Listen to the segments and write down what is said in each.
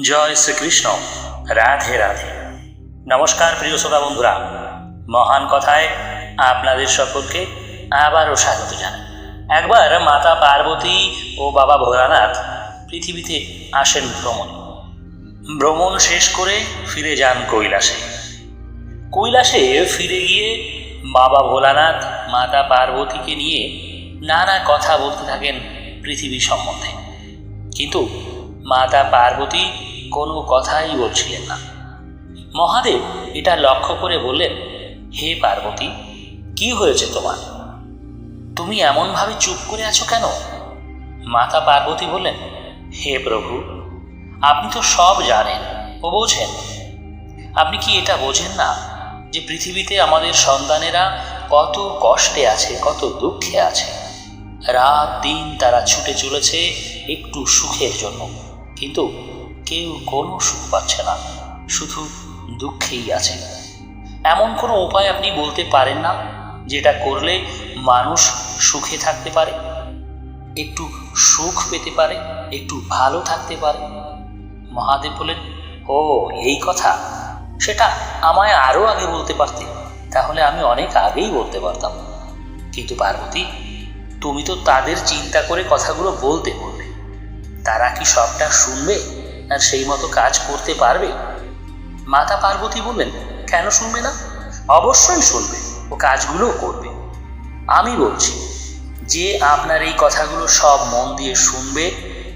জয় শ্রীকৃষ্ণ। রাধে রাধে। নমস্কার প্রিয় শ্রোতা বন্ধুরা। মহান কথায় আপনাদের সকলকে আবারও স্বাগত জানাই। একবার মাতা পার্বতী ও বাবা ভোলানাথ পৃথিবীতে আসেন ভ্রমণে। ভ্রমণ শেষ করে ফিরে যান কৈলাসে। কৈলাসে ফিরে গিয়ে বাবা ভোলানাথ মাতা পার্বতীকে নিয়ে নানা কথা বলতে থাকেন পৃথিবী সম্বন্ধে। কিন্তু মাতা পার্বতী কোনো কথাই বলছিলেন না। মহাদেব এটা লক্ষ্য করে বললেন, হে পার্বতী, কি হয়েছে তোমার? তুমি এমনভাবে চুপ করে আছো কেন? মাতা পার্বতী বললেন, হে প্রভু, আপনি তো সব জানেন ও বোঝেন। আপনি কি এটা বোঝেন না যে পৃথিবীতে আমাদের সন্তানেরা কত কষ্টে আছে, কত দুঃখে আছে? রাত দিন তারা ছুটে চলেছে একটু সুখের জন্য। কিন্তু কেউ কোনো সুখ পাচ্ছে না, শুধু দুঃখেই আছে। এমন কোনো উপায় আপনি বলতে পারেন না, যেটা করলে মানুষ সুখে থাকতে পারে, একটু সুখ পেতে পারে, একটু ভালো থাকতে পারে? মহাদেব বলেন, ও, এই কথা। সেটা আমায় আরও আগে বলতে পারতে, তাহলে আমি অনেক আগেই বলতে পারতাম। কিন্তু পার্বতী, তুমি তো তাদের চিন্তা করে কথাগুলো বলতে বলবে তারা কি সবটা শুনবে? আর সেই মতো কাজ করতে পারবে? মাতা পার্বতী বললেন, কেন শুনবে না? অবশ্যই শুনবে। ও কাজগুলোও করবে। আমি বলছি, যে আপনার এই কথাগুলো সব মন দিয়ে শুনবে,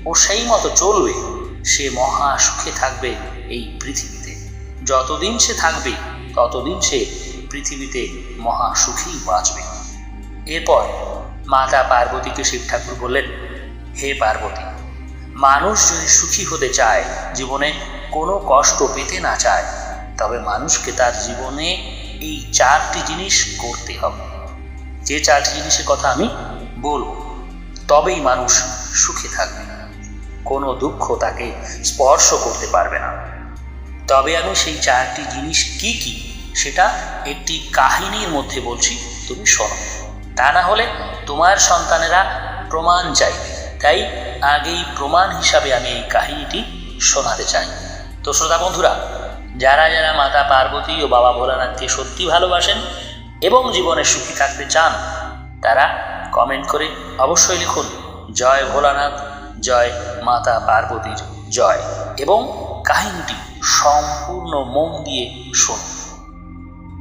ও সেই মতো চলবে। সে মহা সুখে থাকবে এই পৃথিবীতে। যতদিন সে থাকবে, ততদিন সে পৃথিবীতে মহা সুখেই বাঁচবে। এরপর মাতা পার্বতীকে শিব ঠাকুর বললেন, হে পার্বতী মানুষ যদি সুখী হতে চায়, জীবনে কোনো কষ্ট পেতে না চায়, তবে মানুষকে তার জীবনে এই চারটি জিনিস করতে হবে। যে চারটি জিনিসের কথা আমি বলব, তবেই মানুষ সুখে থাকবে। কোনো দুঃখ তাকে স্পর্শ করতে পারবে না। তবে আমি সেই চারটি জিনিস কি কি, সেটা একটি কাহিনীর মধ্যে বলছি, তুমি শোনো। তা না হলে তোমার সন্তানেরা প্রমাণ চাইবে। তাই আগেই প্রমাণ হিসাবে আমি এই কাহিনীটি শোনাতে চাই। তো শ্রোতা বন্ধুরা, যারা যারা মাতা পার্বতী ও বাবা ভোলানাথকে সত্যি ভালোবাসেন এবং জীবনে সুখী থাকতে চান, তারা কমেন্ট করে অবশ্যই লিখুন, জয় ভোলানাথ, জয় মাতা পার্বতীর জয় এবং কাহিনীটি সম্পূর্ণ মন দিয়ে শুনুন।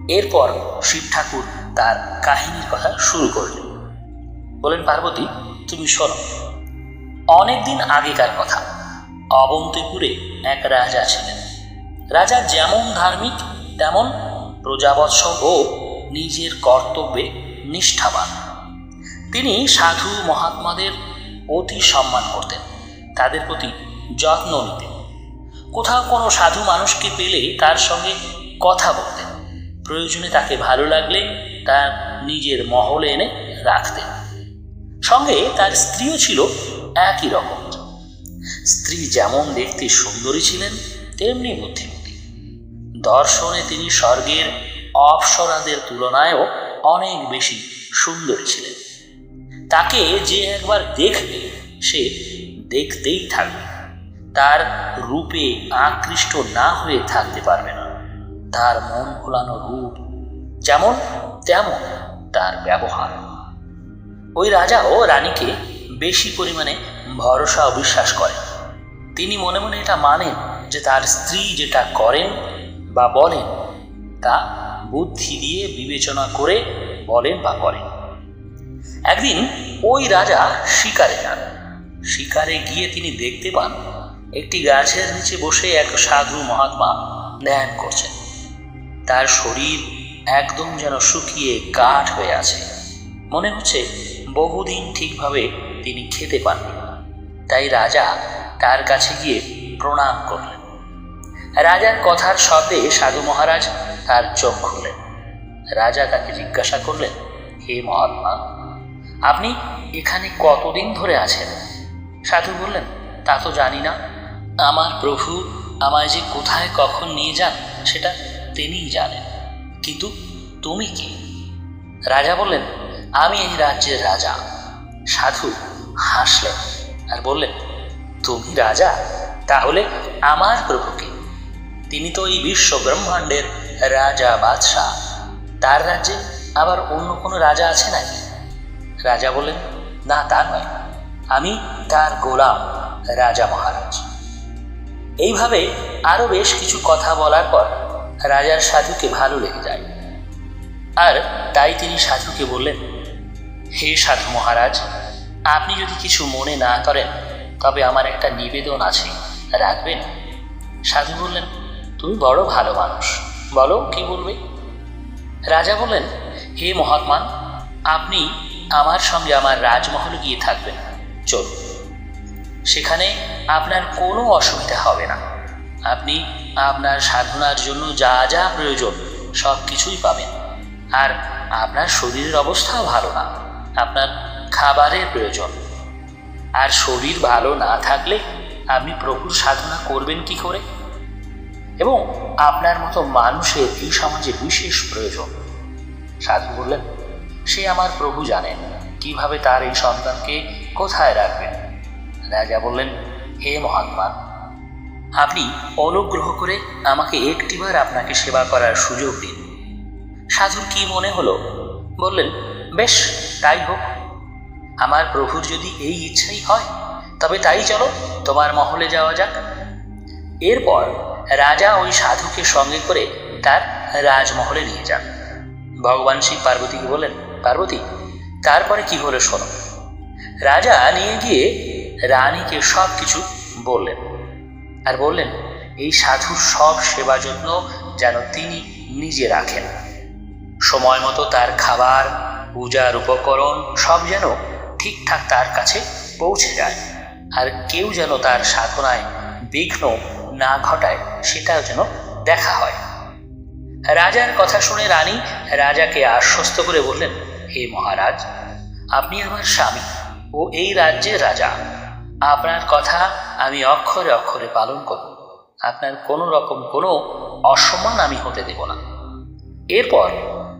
এরপর শিব ঠাকুর তার কাহিনীর কথা শুরু করলেন। বলেন, পার্বতী, তুমি শোনো। অনেকদিন আগেকার কথা। অবন্তিপুরে এক রাজা ছিলেন। রাজা যেমন ধার্মিক, তেমন প্রজাবৎসল ও নিজের কর্তব্যে নিষ্ঠাবান। তিনি সাধু মহাত্মাদের অতি সম্মান করতেন, তাদের প্রতি যত্ন নিতেন। কোথাও কোনো সাধু মানুষকে পেলে তার সঙ্গে কথা বলতেন। প্রয়োজনে তাকে ভালো লাগলে তার নিজের মহলে এনে রাখতেন। সঙ্গে তার স্ত্রীও ছিল একই রকম। স্ত্রী যেমন দেখতে সুন্দরী ছিলেন, তেমনি বুদ্ধিমতী। দর্শনে তিনি স্বর্গের অপসরাদের তুলনায়ও অনেক বেশি সুন্দরী ছিলেন। তাকে যে একবার দেখবে, সে দেখতেই থাকবে। তার রূপে আকৃষ্ট না হয়ে থাকতে পারবে না। তার মন ভোলানো রূপ যেমন, তেমন তার ব্যবহার। ওই রাজাও রানীকে বেশি পরিমাণে ভরসা ও বিশ্বাস করেন। তিনি মনে মনে এটা মানেন যে তার স্ত্রী যেটা করেন বা বলেন, তা বুদ্ধি দিয়ে বিবেচনা করে বলেন বা করেন। একদিন ওই রাজা শিকারে যান। শিকারে গিয়ে তিনি দেখতে পান একটি গাছের নিচে বসে এক সাধু মহাত্মা ধ্যান করছেন। তার শরীর একদম যেন শুকিয়ে কাঠ হয়ে আছে। মনে হচ্ছে বহুদিন ঠিকভাবে তিনি খেতে পাননি। তাই রাজা তার কাছে গিয়ে প্রণাম করলেন। রাজার কথার শব্দে সাধু মহারাজ তার চোখ খুললেন। রাজা তাকে জিজ্ঞাসা করলেন, হে মহাত্মা, আপনি এখানে কতদিন ধরে আছেন? সাধু বললেন, তা তো জানি না। আমার প্রভু আমায় যে কোথায় কখন নিয়ে যান, সেটা তিনিই জানেন। কিন্তু তুমি কি? রাজা বললেন, আমি এই রাজ্যের রাজা। সাধু হাসলেন আর বললেন তুমি রাজা, তাহলে আমার প্রভুকে তিনি তো এই বিশ্ব ব্রহ্মাণ্ডের রাজা বাদশাহ। তার রাজ্যে আবার অন্য কোনো রাজা আছে নাকি? রাজা বললেন, না, তা নয়। আমি তার গোলাম, রাজা মহারাজ। এইভাবে আরও বেশ কিছু কথা বলার পর রাজার সাধুকে ভালো লেগে যায়। আর তাই তিনি সাধুকে বললেন, হে সাধু মহারাজ আপনি যদি কিছু মনে না করেন, তবে আমার একটা নিবেদন আছে। রাখবেন? সাধু বললেন, তুমি বড় ভালো মানুষ। বলো, কি বলবে? রাজা বললেন, হে মহাত্মা, আপনি আমার সঙ্গে আমার রাজমহলে গিয়ে থাকবেন। চলুন। সেখানে আপনার কোনো অসুবিধা হবে না। আপনি আপনার সাধনার জন্য যা যা প্রয়োজন সব কিছুই পাবেন। আর আপনার শরীরের অবস্থাও ভালো না। আপনার খাবারের প্রয়োজন। আর শরীর ভালো না থাকলে আপনি প্রভুর সাধনা করবেন কি করে? এবং আপনার মতো মানুষের এই সমাজে বিশেষ প্রয়োজন। সাধু বললেন, সে আমার প্রভু জানেন, কীভাবে তার এই সন্তানকে কোথায় রাখবেন? রাজা বললেন, হে মহাত্মা, আপনি অনুগ্রহ করে আমাকে একটিবার আপনাকে সেবা করার সুযোগ দিন। সাধুর কি মনে হলো? বললেন, বেশ, তাই হোক আমার প্রভুর যদি এই ইচ্ছাই হয়, তবে তাই চলো তোমার মহলে যাওয়া যাক। এরপর রাজা ওই সাধুকে সঙ্গে করে তার রাজমহলে নিয়ে যান। ভগবান শিব পার্বতীকে বলেন পার্বতী, তারপরে কি হলো শোনো। রাজা নিয়ে গিয়ে রানীকে সব কিছু বললেন আর বললেন, এই সাধুর সব সেবা যত্ন যেন তিনি নিজে রাখেন। সময় মতো তার খাবার, পূজার উপকরণ সব যেন ঠিকঠাক তার কাছে পৌঁছে যায়। আর কেউ যেন তার সাধনায় বিঘ্ন না ঘটায়, সেটাও যেন দেখা হয়। রাজার কথা শুনে রানী রাজাকে আশ্বস্ত করে বললেন, হে মহারাজ, আপনি আমার স্বামী ও এই রাজ্যের রাজা। আপনার কথা আমি অক্ষরে অক্ষরে পালন করব। আপনার কোনো রকম কোনো অসম্মান আমি হতে দেব না। এরপর,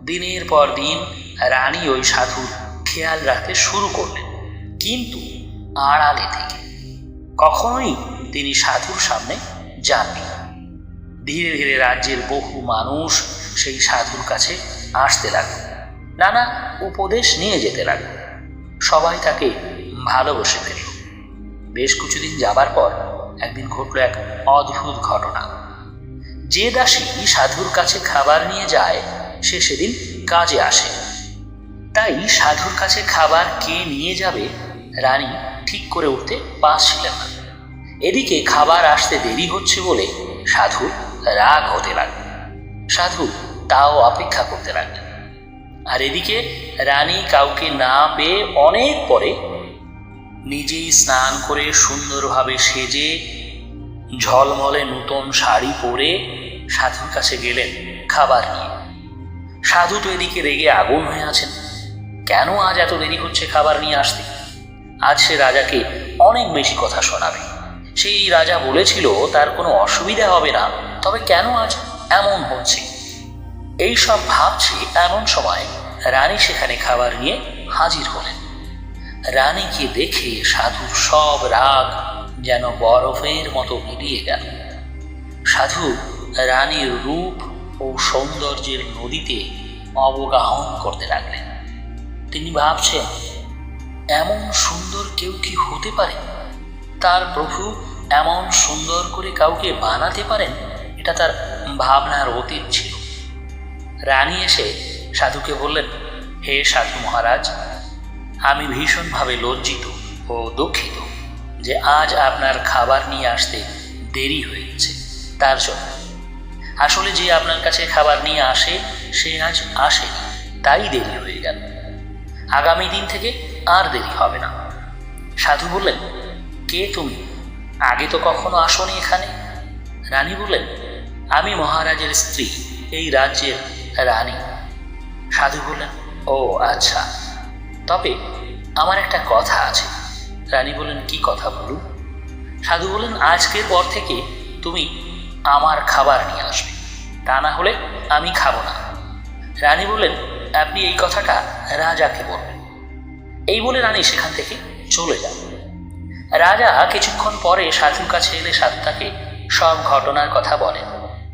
দিনের পর দিন, রানী ওই সাধুর খেয়াল রাখতে শুরু করলেন। কিন্তু আড়ালে থেকে কখনোই তিনি সাধুর সামনে যাননি। ধীরে ধীরে রাজ্যের বহু মানুষ সেই সাধুর কাছে আসতে লাগল। নানা উপদেশ নিয়ে যেতে লাগল। সবাই তাকে ভালোবেসে ফেলল। বেশ কিছুদিন যাবার পর একদিন ঘটল এক অদ্ভুত ঘটনা। যে দাসী সাধুর কাছে খাবার নিয়ে যায়, সে সেদিন কাজে আসে। তাই সাধুর কাছে খাবার কে নিয়ে যাবে, রানী ঠিক করে উঠতে পারছিলেন না। এদিকে খাবার আসতে দেরি হচ্ছে বলে সাধু রাগ হতে লাগল। সাধু তাও অপেক্ষা করতে লাগলেন। আর এদিকে রানী কাউকে না পেয়ে অনেক পরে নিজেই স্নান করে সুন্দরভাবে সেজে ঝলমলে নূতন শাড়ি পরে সাধুর কাছে গেলেন খাবার নিয়ে। সাধু তো এদিকে রেগে আগুন হয়ে আছেন। কেন আজ এত দেরি হচ্ছে খাবার নিয়ে আসতে? আজ সে রাজাকে অনেক বেশি কথা শোনাবে। সেই রাজা বলেছিল, তার কোনো অসুবিধা হবে না। তবে কেন আজ এমন হচ্ছে? এই সব ভাবছে এমন সময় রানী সেখানে খাবার নিয়ে হাজির হলেন। রানীকে দেখে সাধুর সব রাগ যেন বরফের মতো মিলিয়ে গেল। সাধু রানীর রূপ ও সৌন্দর্যের নদীতে অবগাহন করতে লাগলেন। তিনি ভাবছেন, এমন সুন্দর কেউ কি হতে পারে? তার প্রভু এমন সুন্দর করে কাউকে বানাতে পারেন? এটা তার ভাবনার অতীত ছিল। রানী এসে সাধুকে বললেন, হে সাধু মহারাজ, আমি ভীষণভাবে লজ্জিত ও দুঃখিত যে আজ আপনার খাবার নিয়ে আসতে দেরি হয়ে গেছে তার জন্য আসলে যে আপনার কাছে খাবার নিয়ে আসে, সে আজ আসেনি, তাই দেরি হয়ে গেল। আগামী দিন থেকে আর দেরি হবে না। সাধু বললেন, কে তুমি? আগে তো কখনো আসনি এখানে? রানী বললেন, আমি মহারাজের স্ত্রী, এই রাজ্যের রানী। সাধু বললেন, ও আচ্ছা। তবে আমার একটা কথা আছে। রানী বললেন, কি কথা বলুন? সাধু বললেন, আজকের পর থেকে তুমি আমার খাবার নিয়ে আসবে। তা না হলে আমি খাব না। রানী বললেন আপনি এই কথাটা রাজাকে বলবেন। এই বলে রানী সেখান থেকে চলে যান। রাজা কিছুক্ষণ পরে সাধুর কাছে এলে সাধু তাকে সব ঘটনার কথা বলেন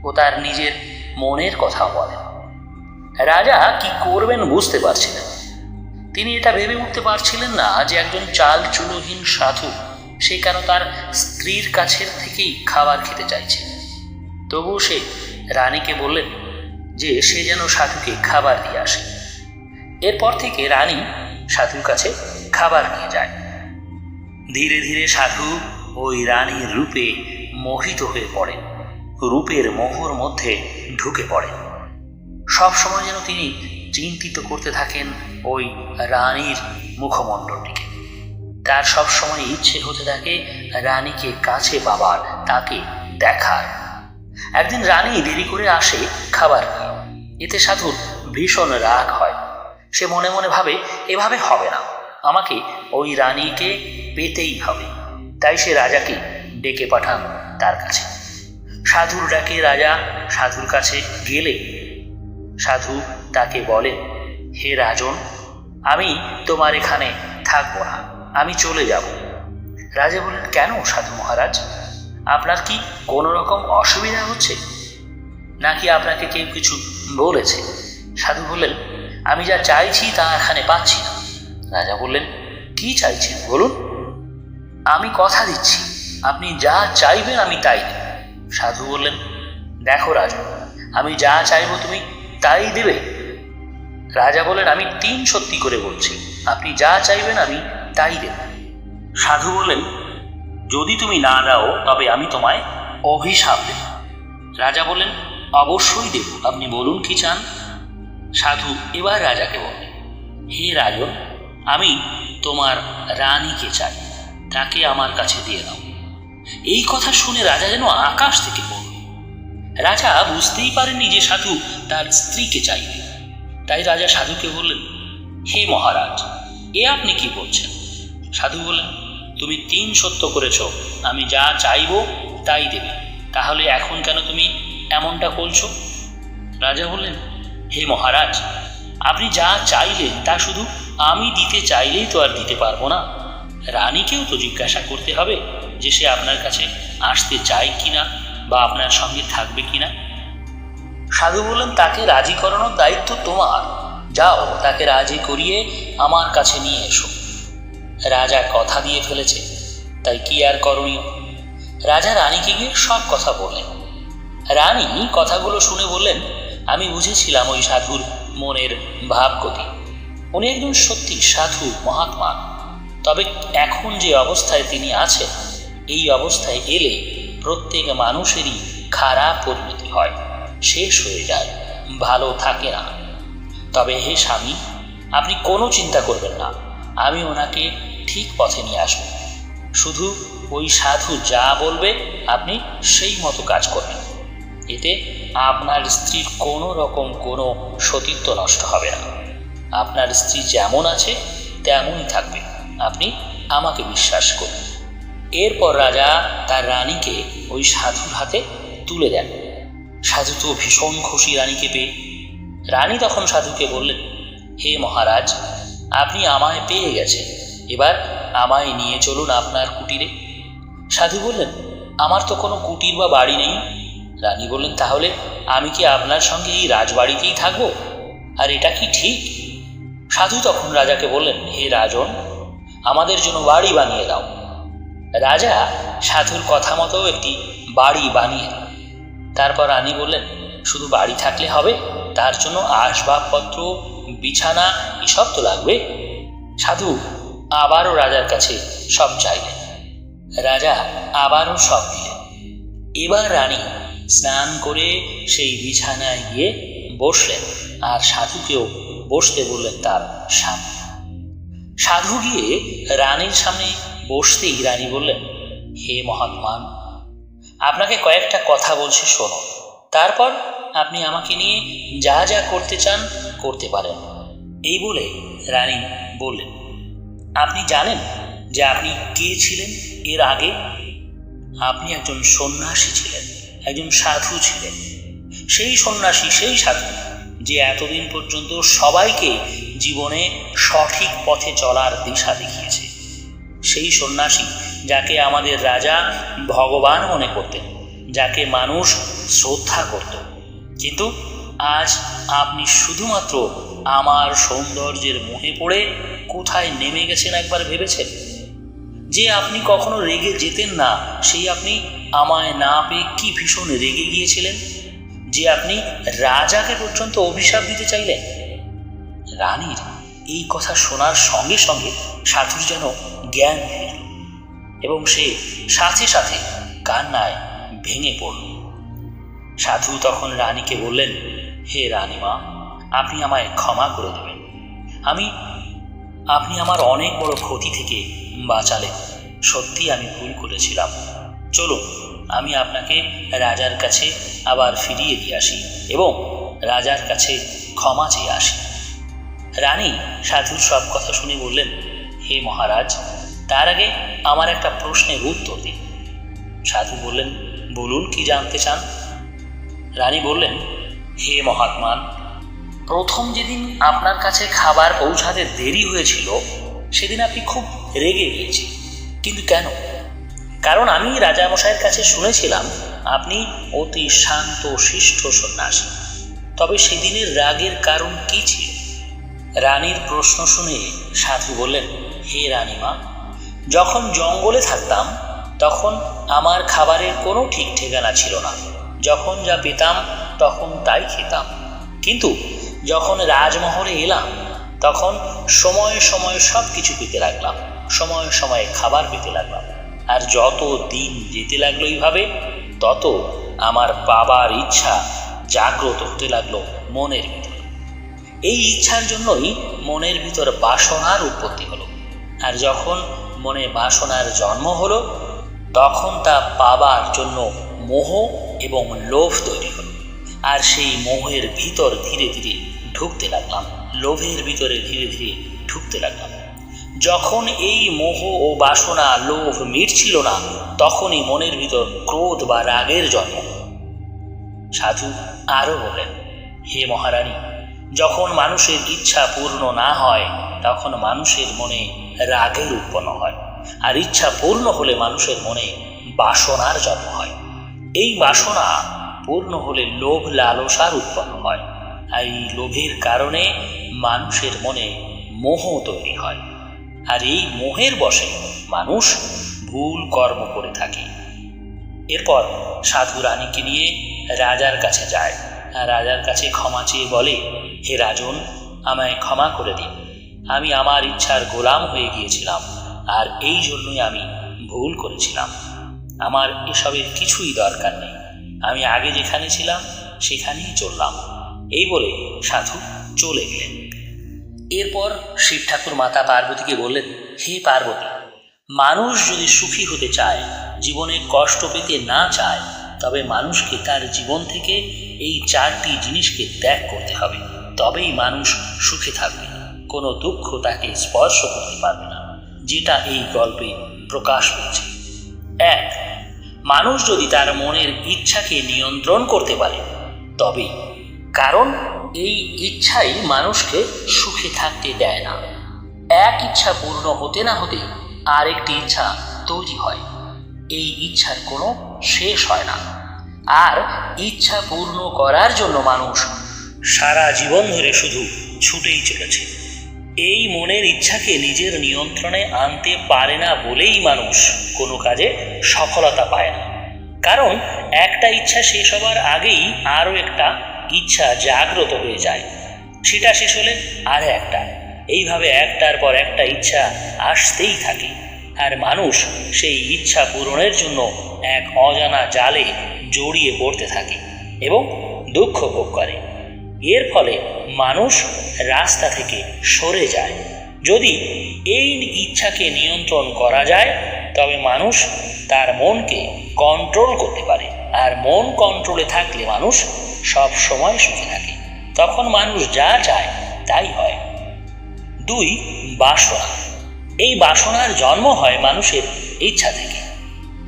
ও তার নিজের মনের কথাও বলেন। রাজা কি করবেন বুঝতে পারছিলেন। তিনি এটা ভেবে উঠতে পারছিলেন না যে একজন চাল চুলোহীন সাধু সে কেন তার স্ত্রীর কাছের থেকেই খাবার খেতে চাইছে। তবুও সে রানীকে বললেন যে সে যেন সাধুকে খাবার দিয়ে আসে। এরপর থেকে রানী সাধুর কাছে খাবার নিয়ে যায়। ধীরে ধীরে সাধু ওই রানীর রূপে মোহিত হয়ে পড়েন রূপের মোহর মধ্যে ঢুকে পড়ে। সব সময় যেন তিনি চিন্তিত করতে থাকেন ওই রানীর মুখমণ্ডলটিকে। তার সব সময় ইচ্ছে হতে থাকে রানীকে কাছে পাবার, তাকে দেখার। একদিন রানী দেরি করে আসে খাবার নিয়ে। এতে সাধুর ভীষণ রাগ হয়। সে মনে মনে ভাবে, এভাবে হবে না। আমাকে ওই রানীকে পেতেই হবে। তাই সে রাজাকে ডেকে পাঠান তার কাছে। সাধুর ডাকে রাজা সাধুর কাছে গেলে। সাধু তাকে বলেন, হে রাজন, আমি তোমার এখানে থাকব না, আমি চলে যাব। রাজা বললেন, কেন সাধু মহারাজ? আপনার কি কোনো রকম অসুবিধা হচ্ছে? নাকি আপনাকে কেউ কিছু বলেছে? সাধু বললেন আমি যা চাইছি তা এখানে পাচ্ছি না। রাজা বললেন, কি চাইছেন বলুন? আমি কথা দিচ্ছি। আপনি যা চাইবেন আমি তাই দেব। সাধু বললেন, দেখো রাজা, আমি যা চাইব তুমি তাই দেবে। রাজা বলেন আমি তিন সত্যি করে বলছি। আপনি যা চাইবেন আমি তাই দেব। সাধু বললেন, যদি তুমি না দাও, তবে আমি তোমায় অভিশাপ দেব। রাজা বললেন, অবশ্যই দেব। আপনি বলুন কি চান? সাধু এবার রাজাকে বললেন হে রাজন, আমি তোমার রানীকে চাই, তাকে আমার কাছে দিয়ে দাও। এই কথা শুনে রাজা যেন আকাশ থেকে পড়ল। রাজা বুঝতেই পারেনি যে সাধু তার স্ত্রীকে চাইবে। তাই রাজা সাধুকে বললেন, হে মহারাজ, এ আপনি কি বলছেন? সাধু বললেন, তুমি তিন সত্য করেছ, আমি যা চাইব তাই দেবে, তাহলে এখন কেন তুমি এমনটা করছ? রাজা বললেন হে মহারাজ, আপনি যা চাইলেন তা শুধু আমি দিতে চাইলেই তো আর দিতে পারব না। রানীকেও তো জিজ্ঞাসা করতে হবে যে সে আপনার কাছে আসতে চায় কিনা বা আপনার সঙ্গে থাকবে কিনা। সাধু বললেন, তাকে রাজি করানোর দায়িত্ব তোমার। যাও, তাকে রাজি করিয়ে আমার কাছে নিয়ে এসো। রাজা কথা দিয়ে ফেলেছে, তাই কি আর করণীয়? রাজা রানীকে গিয়ে সব কথা বললেন। রানী কথাগুলো শুনে বললেন আমি বুঝেছিলাম ওই সাধুর মনের ভাবগতি। উনি একজন সত্যি সাধু, মহাত্মা। তবে এখন যে অবস্থায় তিনি আছেন, এই অবস্থায় এলে প্রত্যেক মানুষেরই খারাপ পরিণতি হয়, শেষ হয়ে যায়, ভালো থাকে না। তবে হে স্বামী, আপনি কোনো চিন্তা করবেন না, আমি ওনাকে ঠিক পথে নিয়ে আসব। শুধু ওই সাধু যা বলবে, আপনি সেই মতো কাজ করবেন। এতে আপনার স্ত্রীর কোনো রকম কোনো সতীত্ব নষ্ট হবে না। আপনার স্ত্রী যেমন আছে, তেমনই থাকবে। আপনি আমাকে বিশ্বাস করুন। এরপর রাজা তার রানীকে ওই সাধুর হাতে তুলে দেন। সাধু তো ভীষণ খুশি রানীকে পেয়ে। রানী তখন সাধুকে বললেন, হে মহারাজ, আপনি আমায় পেয়ে গেছেন। এবার আমায় নিয়ে চলুন আপনার কুটিরে। সাধু বললেন, আমার তো কোনো কুটির বা বাড়ি নেই। রানী বললেন, তাহলে আমি কি আপনার সঙ্গে এই রাজবাড়িতেই থাকব? আর এটা কি ঠিক? সাধু তখন রাজাকে বললেন, হে রাজন, আমাদের জন্য বাড়ি বানিয়ে দাও। রাজা সাধুর কথা মতো একটি বাড়ি বানিয়ে তারপর রানী বললেন, শুধু বাড়ি থাকলে হবে? তার জন্য আসবাবপত্র, বিছানা, এসব তো লাগবে? সাধু আবারও রাজার কাছে সব চাইলেন। রাজা আবারও সব দিলেন। এবার রানী স্নান করে সেই বিছানায় গিয়ে বসলেন আর সাধুকেও বসতে বললেন তার সামনে সাধু গিয়ে রানীর সামনে বসতেই রানী বললেন, হে মহাত্মান, আপনাকে কয়েকটা কথা বলছি, শোনো। তারপর আপনি আমাকে নিয়ে যা যা করতে চান করতে পারেন। এই বলে রানী বললেন, আপনি জানেন যে আপনি কে ছিলেন? এর আগে আপনি একজন সন্ন্যাসী ছিলেন। একজন সাধু ছিলেন। সেই সন্ন্যাসী, সেই সাধু যে এতদিন পর্যন্ত সবাইকে জীবনে সঠিক পথে চলার দিশা দেখিয়েছে। সেই সন্ন্যাসী যাকে আমাদের রাজা ভগবান মনে করতেন, যাকে মানুষ শ্রদ্ধা করত। কিন্তু আজ আপনি শুধুমাত্র আমার সৌন্দর্যের মোহে পড়ে কোথায় নেমে গেছেন একবার ভেবেছেন? যে আপনি কখনো রেগে যেতেন না, সেই আপনি আমায় না পেয়ে কি ভীষণ রেগে গিয়েছিলেন? যে আপনি রাজাকে পর্যন্ত অভিশাপ দিতে চাইলেন? রানীর এই কথা শোনার সঙ্গে সঙ্গে সাধুর যেন জ্ঞান ফিরল এবং সে সাথে সাথে কান্নায় ভেঙে পড়ল। সাধু তখন রানীকে বললেন, হে রানীমা, আপনি আমায় ক্ষমা করে দেবেন। আমি, আপনি আমার অনেক বড় ক্ষতি থেকে বাঁচালেন। সত্যি আমি ভুল করেছিলাম। চলুন, আমি আপনাকে রাজার কাছে আবার ফিরিয়ে দিয়ে আসি এবং রাজার কাছে ক্ষমা চেয়ে আসি। রানী সাধুর সব কথা শুনে বললেন, হে মহারাজ, তার আগে আমার একটা প্রশ্নের উত্তর দিন। সাধু বললেন, বলুন, কি জানতে চান? রানী বললেন, হে মহাত্মান, প্রথম যেদিন আপনার কাছে খাবার পৌঁছাতে দেরি হয়েছিল, সেদিন আপনি খুব রেগে গিয়েছি কিন্তু কেন? কারণ আমি রাজামশাইয়ের কাছে শুনেছিলাম, আপনি অতি শান্ত, শিষ্ট সন্ন্যাসী। তবে সেদিনের রাগের কারণ কি ছিল? রানীর প্রশ্ন শুনে সাধু বললেন, হে রানীমা, যখন জঙ্গলে থাকতাম, তখন আমার খাবারের কোনো ঠিক ঠিকানা ছিল না। যখন যা পেতাম, তখন তাই খেতাম। কিন্তু যখন রাজমহলে এলাম, তখন সময়ে সময়ে সব কিছু পেতে লাগলাম। সময়ে সময়ে খাবার পেতে লাগলাম। আর যত দিন যেতে লাগল এইভাবে, তত আমার বাবার ইচ্ছা জাগ্রত হতে লাগল মনের ভিতর। এই ইচ্ছার জন্যই মনের ভিতর বাসনার উৎপত্তি হলো। আর যখন মনে বাসনার জন্ম হলো, তখন তা পাবার জন্য মোহ এবং লোভ তৈরি হলো। আর সেই মোহের ভিতর ধীরে ধীরে ঢুকতে লাগলাম, লোভের ভিতরে ধীরে ধীরে ঢুকতে লাগলাম। যখন এই মোহ ও বাসনা, লোভ মিটছিল না, তখনই মনের ভিতর ক্রোধ বা রাগের জন্ম। সাধু আরও বলেন হে মহারানী, যখন মানুষের ইচ্ছা পূর্ণ না হয়, তখন মানুষের মনে রাগের উৎপন্ন হয়, আর ইচ্ছা পূর্ণ হলে মানুষের মনে বাসনার জন্ম হয় এই বাসনা পূর্ণ হলে লোভ লালসার উৎপন্ন হয়, আর এই লোভের কারণে মানুষের মনে মোহ তৈরি হয় আর এই মোহের বশে মানুষ ভুল কর্ম করে থাকে। এরপর সাধু রানীকে নিয়ে রাজার কাছে যায়। রাজার কাছে ক্ষমা চেয়ে বলে, হে রাজন, আমায় ক্ষমা করে দিন। আমি আমার ইচ্ছার গোলাম হয়ে গিয়েছিলাম, আর এই জন্যই আমি ভুল করেছিলাম। আমার এসবের কিছুই দরকার নেই। আমি আগে যেখানে ছিলাম, সেখানেই চললাম। এই বলে সাধু চলে গেলেন। এরপর শিব ঠাকুর মাতা পার্বতীকে বললেন, হে পার্বতী, মানুষ যদি সুখী হতে চায়, জীবনে কষ্ট পেতে না চায়, তবে মানুষকে তার জীবন থেকে এই চারটি জিনিসকে ত্যাগ করতে হবে। তবেই মানুষ সুখে থাকবে। কোনো দুঃখ তাকে স্পর্শ করতে পারবে না, যেটা এই গল্পে প্রকাশ পেয়েছে এক, মানুষ যদি তার মনের ইচ্ছাকে নিয়ন্ত্রণ করতে পারে তবেই কারণ এই ইচ্ছাই মানুষকে সুখে থাকতে দেয় না। এক ইচ্ছা পূর্ণ হতে না হতে আরেকটি ইচ্ছা তৈরি হয়। এই ইচ্ছার কোনো শেষ হয় না। আর ইচ্ছা পূর্ণ করার জন্য মানুষ সারা জীবন ধরে শুধু ছুটেই চলেছে। এই মনের ইচ্ছাকে নিজের নিয়ন্ত্রণে আনতে পারে না বলেই মানুষ কোনো কাজে সফলতা পায় না। কারণ একটা ইচ্ছা শেষ হবার আগেই আরও একটা ইচ্ছা জাগ্রত হয়ে যায়। সেটা শেষ হলে আর একটা। এইভাবে একটার পর একটা ইচ্ছা আসতেই থাকে। আর মানুষ সেই ইচ্ছা পূরণের জন্য এক অজানা জালে জড়িয়ে পড়তে থাকে এবং দুঃখ ভোগ করে। এর ফলে মানুষ রাস্তা থেকে সরে যায়। যদি এই ইচ্ছাকে নিয়ন্ত্রণ করা যায়, তবে মানুষ তার মনকে কন্ট্রোল করতে পারে। আর মন কন্ট্রোলে থাকলে মানুষ সব সময় সুখে থাকে। তখন মানুষ যা চায়, তাই হয়। দুই, বাসনা। এই বাসনার জন্ম হয় মানুষের ইচ্ছা থেকে।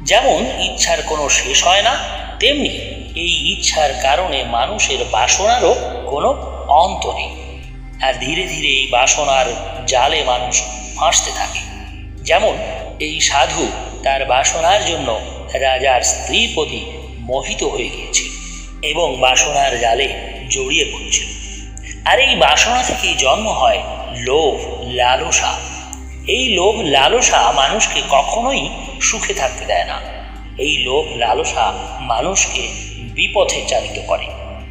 যেমন, ইচ্ছার কোনো শেষ হয় না, তেমনি এই ইচ্ছার কারণে মানুষের বাসনারও কোনো অন্ত নেই। আর ধীরে ধীরে এই বাসনার জালে মানুষ ফাঁসতে থাকে। যেমন, এই সাধু তার বাসনার জন্য রাজার স্ত্রীর প্রতি মোহিত হয়ে গিয়েছিল। এবং বাসনার জালে জড়িয়ে পড়ছিল। আর এই বাসনা থেকেই জন্ম হয় লোভ লালসা। এই লোভ লালসা মানুষকে কখনোই সুখে থাকতে দেয় না। এই লোভ লালসা মানুষকে বিপথে চালিত করে।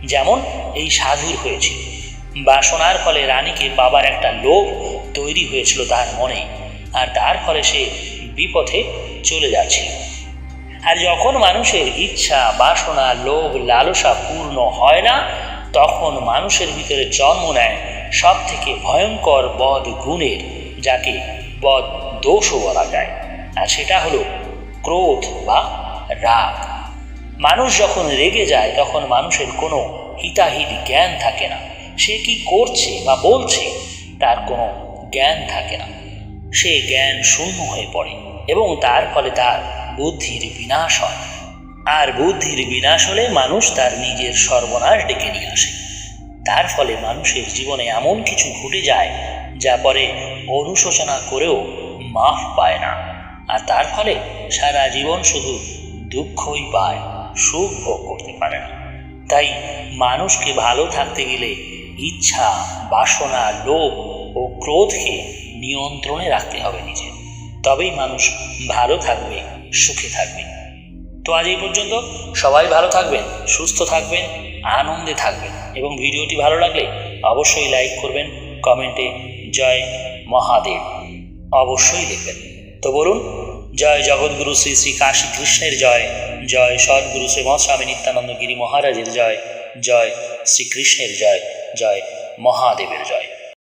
যেমন এই সাধুর হয়েছিল। বাসনার ফলে রানীকে পাবার একটা লোভ তৈরি হয়েছিল তার মনে। আর তার ফলে সে বিপথে চলে যাচ্ছিল। আর যখন মানুষের ইচ্ছা, বাসনা, লোভ, লালসা পূর্ণ হয় না, তখন মানুষের ভিতরে জন্ম নেয় সব থেকে ভয়ঙ্কর বদ গুণের, যাকে বদ দোষও বলা যায়। আর সেটা হলো ক্রোধ বা রাগ। মানুষ যখন রেগে যায়, তখন মানুষের কোনো হিতাহিত জ্ঞান থাকে না। সে কি করছে বা বলছে, তার কোনো জ্ঞান থাকে না। সে জ্ঞান শূন্য হয়ে পড়ে এবং তার ফলে তার বুদ্ধির বিনাশ হয়। আর বুদ্ধির বিনাশ হলে মানুষ তার নিজের সর্বনাশ ডেকে নিয়ে আসে। তার ফলে মানুষের জীবনে এমন কিছু ঘটে যায়, যা পরে অনুশোচনা করেও মাফ পায় না। আর তার ফলে সারা জীবন শুধু দুঃখই পায়, সুখ ভোগ করতে পারে না। তাই মানুষকে ভালো থাকতে গেলে ইচ্ছা, বাসনা, লোভ ও ক্রোধকে নিয়ন্ত্রণে রাখতে হবে নিজের তবেই মানুষ ভালো থাকবে। সুখে থাকবে। তো আজ এই পর্যন্ত সবাই ভালো থাকবেন, সুস্থ থাকবেন, আনন্দে থাকবেন এবং ভিডিওটি ভালো লাগলে অবশ্যই লাইক করবেন, কমেন্টে জয় মহাদেব অবশ্যই লিখবেন তো বলুন, জয় জগৎগুরু শ্রী শ্রী কাশী কৃষ্ণের জয় জয় সদ্গুরু শ্রী স্বামী নিত্যানন্দ গিরি মহারাজের জয় জয় শ্রীকৃষ্ণের জয় জয় মহাদেবের জয়।